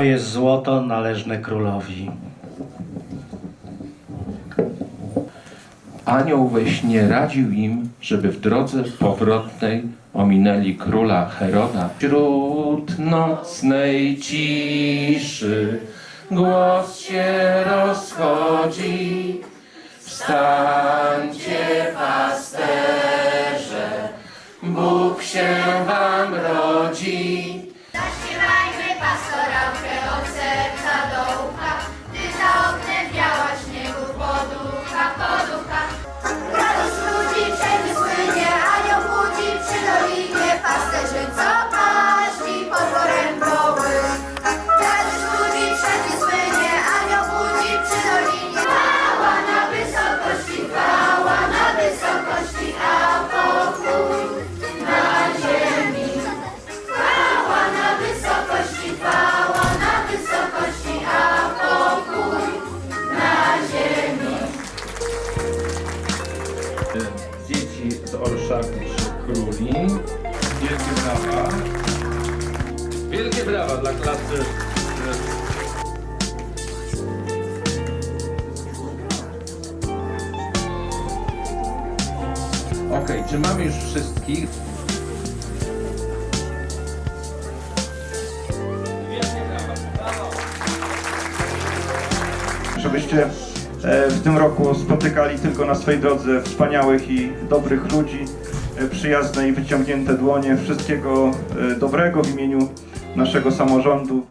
To jest złoto należne królowi. Anioł we śnie radził im, żeby w drodze powrotnej ominęli króla Heroda. Wśród nocnej ciszy głos się rozchodzi. Wstańcie, pasterze, Bóg się wam rodzi. Trzech Króli. Wielkie brawa. Wielkie brawa dla klasy. Okej, czy mamy już wszystkich? żebyście e, w tym roku spotykali tylko na swojej drodze wspaniałych i dobrych ludzi, e, przyjazne i wyciągnięte dłonie, wszystkiego e, dobrego w imieniu naszego samorządu.